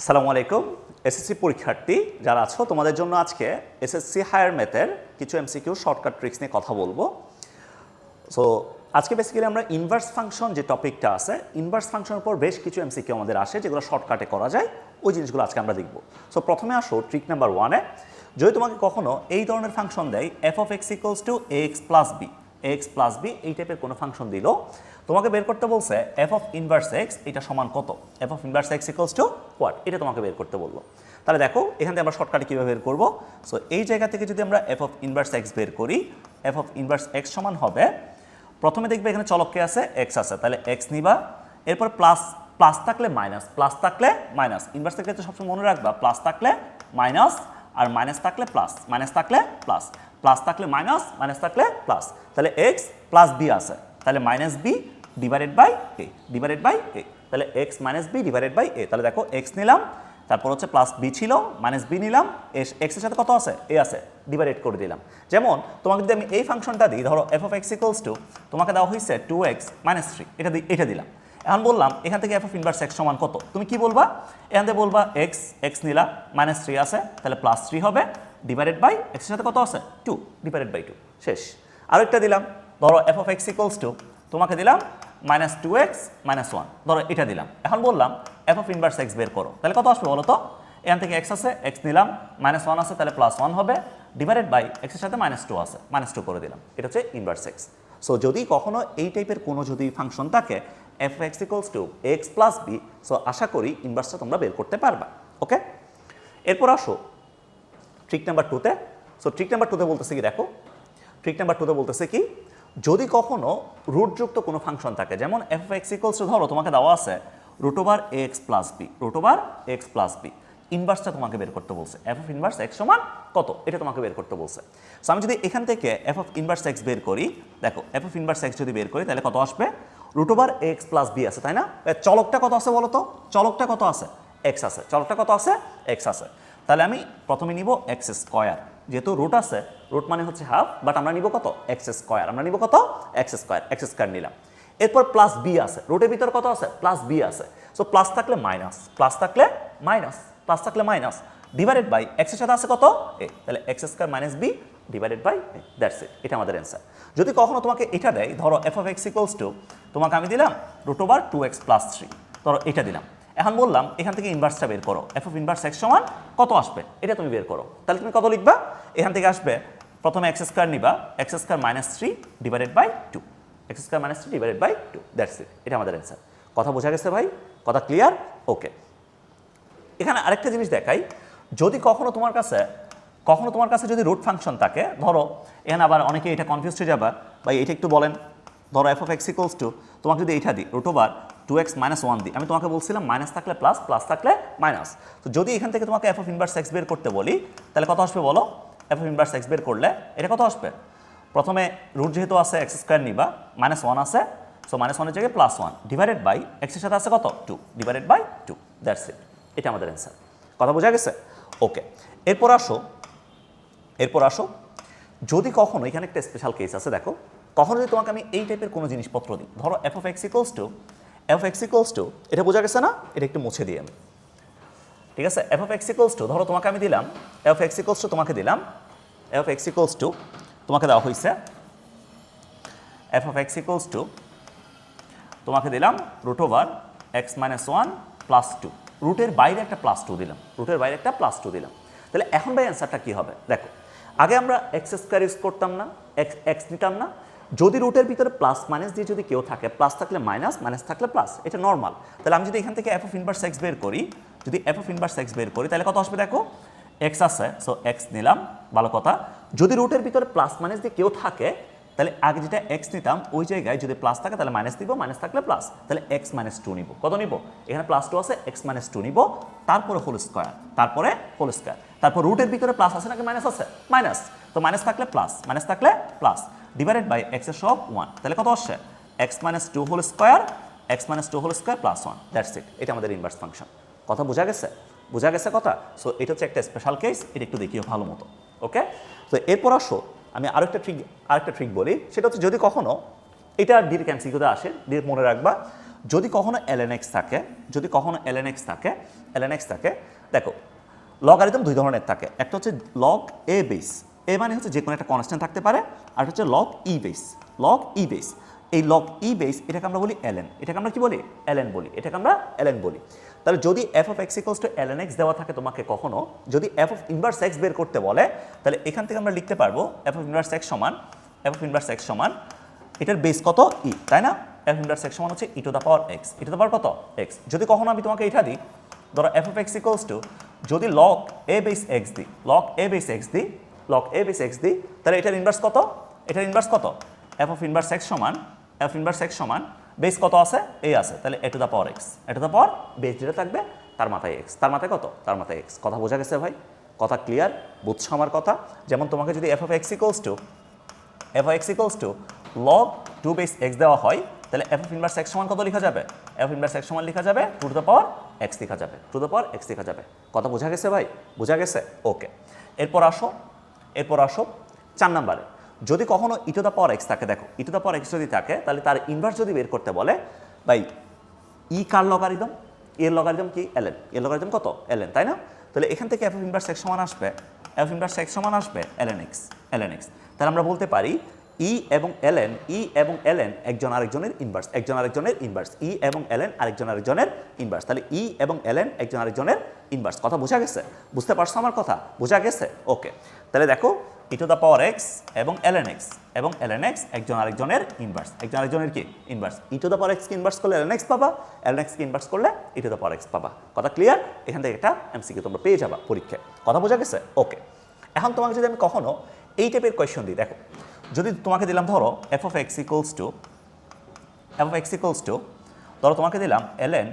আসসালামু আলাইকুম। এসএসসি পরীক্ষার্থী যারা আছো, তোমাদের জন্য আজকে এসএসসি হায়ার ম্যাথের কিছু এমসিকিউ শর্টকাট ট্রিক্স নিয়ে কথা বলব। সো আজকে বেসিক্যালি আমরা ইনভার্স ফাংশন যে টপিকটা আছে ইনভার্স ফাংশনের উপর বেশ কিছু এমসিকিউ আমাদের আসে, যেগুলো শর্টকাটে করা যায়, ওই জিনিসগুলো আজকে আমরা দেখব। সো প্রথমে আসো ট্রিক নাম্বার ওয়ানে যদি তোমাকে কখনো এই ধরনের ফাংশন দেয় F of X equals to X plus B X plus B এই টাইপের কোনো ফাংশন দিল। তোমাকে বের করতে বলছে এফ অফ ইনভার্স এক্স এটা সমান কত? F of inverse X equals to what এটা তোমাকে বের করতে বলল। তাহলে দেখো, এখান থেকে আমরা শর্টকাটে কীভাবে বের করব? সো এই জায়গা থেকে যদি আমরা এফ অফ ইনভার্স এক্স বের করি এফ অফ ইনভার্স এক্স সমান হবে, প্রথমে দেখবে এখানে চলককে আছে এক্স আছে। তাহলে এক্স নিবা, এরপর প্লাস প্লাস থাকলে মাইনাস প্লাস থাকলে মাইনাস ইনভার্স থাকলে তো সবসময় মনে রাখবা প্লাস থাকলে মাইনাস আর মাইনাস থাকলে প্লাস মাইনাস থাকলে প্লাস প্লাস থাকলে মাইনাস মাইনাস থাকলে প্লাস। তাহলে এক্স প্লাস বি আছে। তাহলে minus B divided by A divided by A তাহলে X minus B divided by A তাহলে দেখো এক্স নিলাম, তারপর হচ্ছে প্লাস বি ছিল, মাইনাস বি নিলাম এক্সের সাথে কত আছে? এ আছে ডিভাইডেড করে দিলাম। যেমন, তোমাকে যদি আমি এই ফাংশনটা দিই, ধরো F of X equals to তোমাকে দেওয়া হয়েছে টু এক্স মাইনাস থ্রি এটা দি- এটা দিলাম। এখন বললাম, এখান থেকে এফ অফ ইনভার্স এক্স সমান কত? তুমি কি বলবা? এখান থেকে বলবা এক্স এক্স নিলা মাইনাস থ্রি আছে, তাহলে প্লাস থ্রি হবে। ডিভাইডেড বাই এক্সের সাথে কত আছে? টু ডিভাইডেড বাই টু শেষ। আরেকটা দিলাম। ধরো F of X equals to তোমাকে দিলাম minus two X minus one ধরো এটা দিলাম। এখন বললাম এফ অফ ইনভার্স এক্স বের করো। তাহলে কত আসবে বলো তো? এখান থেকে এক্স আছে এক্স নিলাম মাইনাস ওয়ান আছে, তাহলে প্লাস ওয়ান হবে। ডিভাইডেড বাই এক্সের সাথে মাইনাস টু আছে মাইনাস টু করে দিলাম। এটা হচ্ছে ইনভার্স এক্স সো যদি কখনো এই টাইপের কোনো যদি ফাংশন থাকে F X equals to X plus B so আশা করি ইনভার্সটা তোমরা বের করতে পারবা। ওকে এরপর আসো। ট্রিক নাম্বার টুতে সো ট্রিক নাম্বার টুতে বলতেছে কি, দেখো ট্রিক নাম্বার টুতে বলতেছে কি, যদি কখনো রুটযুক্ত কোনো ফাংশন থাকে, যেমন এফ এক্স ইকুয়ালস ধরো, তোমাকে দেওয়া আছে root over X plus B root over X plus B ইনভার্সটা তোমাকে বের করতে বলছে। এফ অফ ইনভার্স এক্স সমান কত? এটা তোমাকে বের করতে বলছে। সো আমি যদি এখান থেকে এফ অফ ইনভার্স এক্স বের করি, দেখো এফ অফ ইনভার্স এক্স যদি বের করি, তাহলে কত আসবে? Root over X plus B আছে, তাই না? চলকটা কত আছে বলো তো? চলকটা কত আছে? এক্স আছে। চলকটা কত আছে? এক্স আছে। তাহলে আমি প্রথমে নিব এক্স স্কোয়ার। যেহেতু রুট আছে রুট মানে হচ্ছে হাফ বাট আমরা নিব কত? X square. আমরা নিব কত? X square. এক্স স্কোয়ার নিলাম। এরপর প্লাস বি আছে। রুটের ভিতর কত আছে? প্লাস বি আছে। সো প্লাস থাকলে মাইনাস প্লাস থাকলে মাইনাস প্লাস থাকলে মাইনাস ডিভাইডেড বাই এক্সের সাথে আছে কত? এ তাহলে X square minus B divided by that's it এটা আমাদের অ্যান্সার যদি কখনো তোমাকে এটা দেয়, ধরো F of X equals to তোমাকে আমি দিলাম root over two X plus three ধরো এটা দিলাম। এখন বললাম, এখান থেকে ইনভার্সটা বের করো। এফ অফ ইনভার্স এক্স সমান কত আসবে? এটা তুমি বের করো। তাহলে তুমি কত লিখবা? এখান থেকে আসবে, প্রথমে এক্স স্কোয়ার নিবা X square minus three divided by two X square minus three divided by two that's it এটা আমাদের অ্যান্সার কথা বোঝা গেছে ভাই? কথা ক্লিয়ার ওকে এখানে আরেকটা জিনিস দেখাই, যদি কখনো তোমার কাছে, কখনো তোমার কাছে যদি রুট ফাংশন থাকে, ধরো, এখানে আবার অনেকে এটা কনফিউজ হয়ে যাবা বা এটা একটু বলেন। ধরো F of X equals to তোমাকে যদি এটা দিই root over two X minus one দিই আমি তোমাকে বলছিলাম মাইনাস থাকলে প্লাস প্লাস থাকলে মাইনাস তো যদি এখান থেকে তোমাকে এফ অফ ইনভার্স এক্স বের করতে বলি, তাহলে কত আসবে বলো? এফ অফ ইনভার্স এক্স বের করলে এটা কত আসবে? প্রথমে রুট যেহেতু আছে এক্স স্কোয়ার নিবা মাইনাস ওয়ান আছে সো মাইনাস ওয়ানের জায়গায় প্লাস ওয়ান ডিভাইডেড বাই এক্সের সাথে আছে কত? Two divided by two that's it এটা আমাদের অ্যান্সার কথা বোঝা গেছে? ওকে এরপর আসো। এরপর আসো। যদি কখনো, এখানে একটা স্পেশাল কেস আছে, দেখো। কখনো যদি তোমাকে আমি এই টাইপের কোনো জিনিসপত্র দিই, ধরো F of X equals to F X equals to এটা বোঝা গেছে না? এটা একটু মুছে দিই আমি। ঠিক আছে? F of X equals to ধরো তোমাকে আমি দিলাম এফ এক্স ইকোয়ালস টু তোমাকে দিলাম এফ এক্স ইকোয়ালস টু তোমাকে দেওয়া হয়েছে f of x equals to তোমাকে দিলাম root over x minus one plus two রুটের বাইরে একটা প্লাস টু দিলাম। রুটের বাইরে একটা প্লাস টু দিলাম। তাহলে এখন ভাই অ্যান্সারটা কী হবে? দেখো, আগে আমরা এক্স স্কোয়ার ইউজ করতাম না এক্স এক্স নিতাম না যদি রুটের ভিতরে প্লাস মাইনাস দিয়ে যদি কেউ থাকে প্লাস থাকলে মাইনাস মাইনাস থাকলে প্লাস এটা নর্মাল তাহলে আমি যদি এখান থেকে এফ অফ ইনভার্স এক্স বের করি, যদি এফ অফ ইনভার্স এক্স বের করি, তাহলে কত আসবে দেখো? এক্স আছে সো এক্স নিলাম, ভালো কথা। যদি রুটের ভিতরে প্লাস মাইনাস দিয়ে কেউ থাকে, তাহলে আগে যেটা এক্স নিতাম, ওই জায়গায় যদি প্লাস থাকে, তাহলে মাইনাস দিব মাইনাস থাকলে প্লাস তাহলে এক্স মাইনাস টু নিব। কত নিব? এখানে প্লাস টু আছে এক্স মাইনাস টু নিব। তারপরে হোল স্কোয়ার তারপরে হোল স্কোয়ার তারপর রুটের ভিতরে প্লাস আছে নাকি মাইনাস আছে? মাইনাস তো মাইনাস থাকলে প্লাস মাইনাস থাকলে প্লাস ডিভাইডেড বাই এক্সের সব ওয়ান তাহলে কত আসছে? X minus two whole square x minus two whole square plus one that's it এটা আমাদের ইনভার্স ফাংশন কথা বোঝা গেছে? বোঝা গেছে কথা? সো এটা হচ্ছে একটা স্পেশাল কেস এটা একটু দেখিও ভালো মতো ওকে তো এরপর আসো, আমি আরেকটা ট্রিক আরেকটা ট্রিক বলি। সেটা হচ্ছে যদি কখনো, এটা ডিরেক্ট এমসিকিউতে আসে ডিরেক্ট মনে রাখবা, যদি কখনো এলএনএক্স থাকে, যদি কখনো এলএনএক্স থাকে এলএনএক্স থাকে, দেখো লগ লগারিদম দুই ধরনের থাকে। একটা হচ্ছে লগ এ বেস এ মানে হচ্ছে যে কোনো একটা কনস্ট্যান্ট থাকতে পারে, আর হচ্ছে log e base log e base এই লক ই বেস এটাকে আমরা বলি এলএন এটাকে আমরা কি বলি? এলএন বলি। এটাকে আমরা এলএন বলি। তাহলে যদি f of x equals to LN x দেওয়া থাকে তোমাকে কখনো, যদি এফ অফ ইনভার্স এক্স বের করতে বলে, তাহলে এখান থেকে আমরা লিখতে পারব এফ অফ ইনভার্স এক্স সমান এফ অফ ইনভার্স এক্স সমান, এটার বেস কত? ই তাই না? এফ ইনভার্স এক্স সমান হচ্ছে e to the power x e to the power কত? এক্স যদি কখনো আমি তোমাকে এটা দিই, ধরো f of x equals to যদি লক এ বেস এক্স দিই লক এ বেস এক্স দিই লগ এ বেস এক্স দিই তাহলে এটার ইনভার্স কত? এটার ইনভার্স কত? এফ অফ ইনভার্স এক্স সমান এফ ইনভার্স এক্স সমান বেস কত আছে? এই আছে। তাহলে a to power x a to power base যেটা থাকবে, তার মাথায় এক্স তার মাথায় কত? তার মাথায় এক্স কথা বোঝা গেছে ভাই? কথা ক্লিয়ার বুঝছ আমার কথা? যেমন তোমাকে যদি f of x equals to f of x equals to log two base x দেওয়া হয়, তাহলে এফ অফ ইনভার্স এক্স সমান কত লেখা যাবে? এফ ইনভার্স এক্স সমান লেখা যাবে? টু দ্য পাওয়ার এক্স লেখা যাবে। টু দ্য পাওয়ার এক্স লেখা যাবে। কথা বোঝা গেছে ভাই? বোঝা গেছে? ওকে এরপর আসো এরপর আসো চার নাম্বারে। যদি কখনো ইটো দ্য পাওয়ার এক্স থাকে, দেখো ইটো দ্য পাওয়ার এক্স যদি থাকে, তাহলে তার ইনভার্স যদি বের করতে বলে, ভাই ই কার লগারিদম এর লগারিদম কি? এলএন এর লগারিদম কত? এলএন তাই না? তাহলে এখান থেকে এফ ইনভার্স এক্স সমান আসবে এফ ইনভার্স এক্স সমান আসবে এলএন এক্স এলএন এক্স তাহলে আমরা বলতে পারি ই এবং এলএন ই এবং এলএন একজন আরেকজনের ইনভার্স একজন আরেকজনের ইনভার্স ই এবং এলএন আরেকজন আরেকজনের ইনভার্স তাহলে ই এবং এলএন একজন আরেকজনের ইনভার্স কথা বোঝা গেছে? বুঝতে পারছ আমার কথা? বোঝা গেছে? ওকে তাহলে দেখো E to the power X এবং এলএন এক্স এবং এলএন এক্স একজন আরেকজনের ইনভার্স একজন আরেকজনের কি? Inverse e to the power এক্সকে ইনভার্স করলে এলএন এক্স পাবা এলএন এক্সকে ইনভার্স করলে e to the power x পাবা। কথা ক্লিয়ার এখান থেকে একটা এমসিকিউ তোমরা পেয়ে যাবা পরীক্ষায়। কথা বোঝা গেছে? ওকে এখন তোমাকে যদি আমি কখনো এই টাইপের কোয়েশ্চন দিই, দেখো, যদি তোমাকে দিলাম ধরো f of x equals to f of x equals to ধরো তোমাকে দিলাম এলএন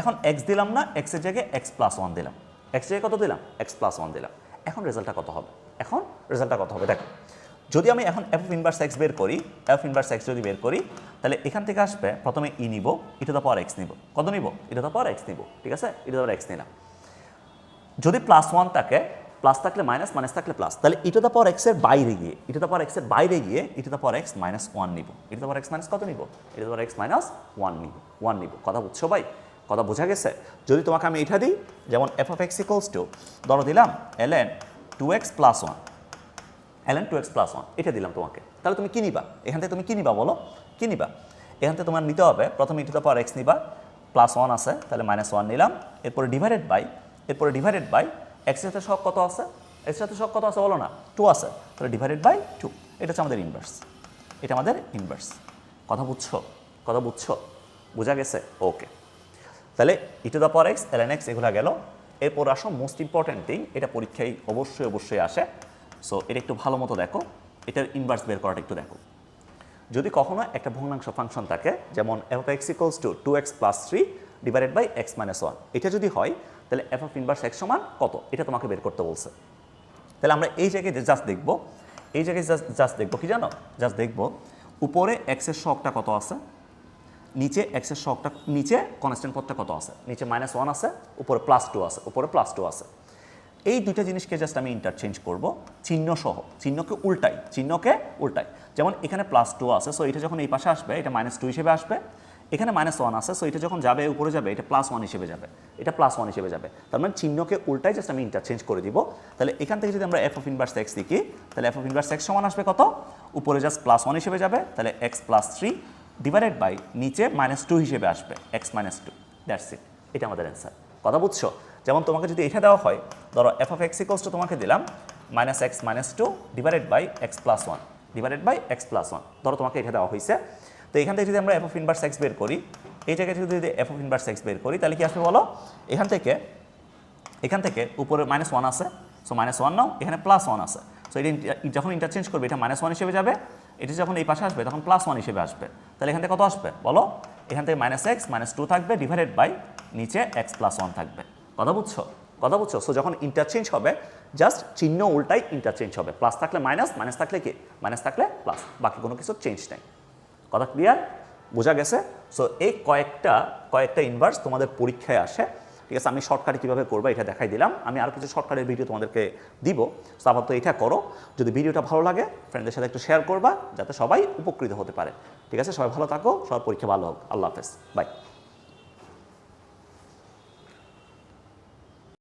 এখন এক্স দিলাম না এক্সের জায়গায় এক্স প্লাস ওয়ান দিলাম। এক্স জায়গায় কত দিলাম? এক্স প্লাস ওয়ান দিলাম। এখন রেজাল্টটা কত হবে? এখন রেজাল্টটা কত হবে? দেখো, যদি আমি এখন এফ ইনভার্স এক্স বের করি এফ ইনভার্স এক্স যদি বের করি, তাহলে এখান থেকে আসবে, প্রথমে ই নিব e to the power x নিব। কত নিব? ই তো পাওয়ার এক্স নিব, ঠিক আছে? E to the power x নিলাম। যদি প্লাস ওয়ান থাকে প্লাস থাকলে মাইনাস মাইনাস থাকলে প্লাস তাহলে ই টু দ্য পাওয়ার এক্সের বাইরে গিয়ে ই টু দ্য পাওয়ার এক্সের বাইরে গিয়ে e to the power x minus one নিব। E to the power x minus কত নিব? E to the power x minus one নিব ওয়ান নিব। কথা বুঝছ ভাই? কথা বোঝা গেছে? যদি তোমাকে আমি এটা দিই, যেমন f of x equals to ধরো দিলাম L N two x plus one L N two x plus one এটা দিলাম তোমাকে। তাহলে তুমি কি নিবা? এখান থেকে তুমি কি নিবা বলো? কি নিবা? এখান থেকে তোমার নিতে হবে, প্রথমে e to the power x নিবা প্লাস ওয়ান আছে, তাহলে মাইনাস ওয়ান নিলাম। এরপরে ডিভাইডেড বাই এরপরে ডিভাইডেড বাই এক্সের সাথে সব কত আছে? এক্সের সাথে সব কত আছে বলো না? টু আছে। তাহলে ডিভাইডেড বাই টু এটা হচ্ছে আমাদের ইনভার্স এটা আমাদের ইনভার্স কথা বুঝছ? কথা বুঝছ? বোঝা গেছে? ওকে তাহলে e to the power x L N x এগুলো গেল। এরপর আসো মোস্ট ইম্পর্ট্যান্ট থিং এটা পরীক্ষায় অবশ্যই অবশ্যই আসে। সো এটা একটু ভালো মতো দেখো। এটার ইনভার্স বের করাটা একটু দেখো। যদি কখনো একটা ভগ্নাংশ ফাংশন থাকে, যেমন f of x equals to two x plus three divided by x minus one এটা যদি হয়, তাহলে এফ অফ ইনভার্স এক্স সমান কত? এটা তোমাকে বের করতে বলছে। তাহলে আমরা এই জায়গায় জাস্ট দেখব, এই জায়গায় জাস্ট জাস্ট দেখব কি জানো? জাস্ট দেখব, উপরে এক্সের শখটা কত আছে? নিচে এক্সের শখটা নিচে কনস্ট্যান্ট পদটা কত আছে? নিচে মাইনাস ওয়ান আছে, উপরে প্লাস টু আছে, উপরে প্লাস টু আছে। এই দুইটা জিনিসকে জাস্ট আমি ইন্টারচেঞ্জ করব। চিহ্ন সহ, চিহ্নকে উল্টাই চিহ্নকে উল্টাই। যেমন এখানে প্লাস টু আছে সো এটা যখন এই পাশে আসবে, এটা মাইনাস টু হিসেবে আসবে। এখানে মাইনাস ওয়ান আছে সো এটা যখন যাবে, উপরে যাবে, এটা প্লাস ওয়ান হিসেবে যাবে। এটা প্লাস ওয়ান হিসেবে যাবে। তার মানে চিহ্নকে উল্টাই জাস্ট আমি ইন্টারচেঞ্জ করে দিব। তাহলে এখান থেকে যদি আমরা এফ অফ ইনভার্স এক্স লিখি, তাহলে এফ অফ ইনভার্স এক্স সমান আসবে কত? উপরে জাস্ট প্লাস ওয়ান হিসেবে যাবে, তাহলে x plus three divided by নিচে মাইনাস টু হিসেবে আসবে x minus two that's it এটা আমাদের অ্যান্সার কথা বুঝছ? যেমন তোমাকে যদি এটা দেওয়া হয়, ধরো f of x equals to তোমাকে দিলাম minus x minus two divided by x plus one divided by x plus one ধরো তোমাকে এটা দেওয়া হয়েছে তো এখান থেকে যদি আমরা এফ অফ ইনভার্স এক্স বের করি, এই জায়গায় যদি এফ অফ ইনভার্স এক্স বের করি, তাহলে কি আসবে বলো? এখান থেকে এখান থেকে উপরে মাইনাস ওয়ান আছে সো মাইনাস ওয়ান নাও, এখানে প্লাস ওয়ান আছে। সো এটা যখন ইন্টারচেঞ্জ করবে, এটা মাইনাস ওয়ান হিসেবে যাবে। এটা যখন এই পাশে আসবে, তখন প্লাস ওয়ান হিসেবে আসবে। তাহলে এখান থেকে কত আসবে? বলো, এখান থেকে মাইনাস এক্স মাইনাস টু থাকবে ডিভাইডেড বাই নিচে এক্স প্লাস ওয়ান থাকবে। কথা বুঝছ? কথা বুঝছ? সো যখন ইন্টারচেঞ্জ হবে জাস্ট চিহ্ন উল্টাই ইন্টারচেঞ্জ হবে। প্লাস থাকলে মাইনাস মাইনাস থাকলে কি? মাইনাস থাকলে প্লাস বাকি কোনো কিছু চেঞ্জ নেই। কথা ক্লিয়ার বোঝা গেছে? সো এই কয়েকটা কয়েকটা ইনভার্স তোমাদের পরীক্ষায় আসে। ঠিক আছে, আমি শর্টকাটে কীভাবে করব এটা দেখাই দিলাম। আমি আরও কিছু শর্টকাটের ভিডিও তোমাদেরকে দিব। সো আপাতত এটা করো। যদি ভিডিওটা ভালো লাগে ফ্রেন্ডের সাথে একটু শেয়ার করবা, যাতে সবাই উপকৃত হতে পারে। ঠিক আছে, সবাই ভালো থাকো, সবার পরীক্ষা ভালো হোক। আল্লাহ হাফেজ। বাই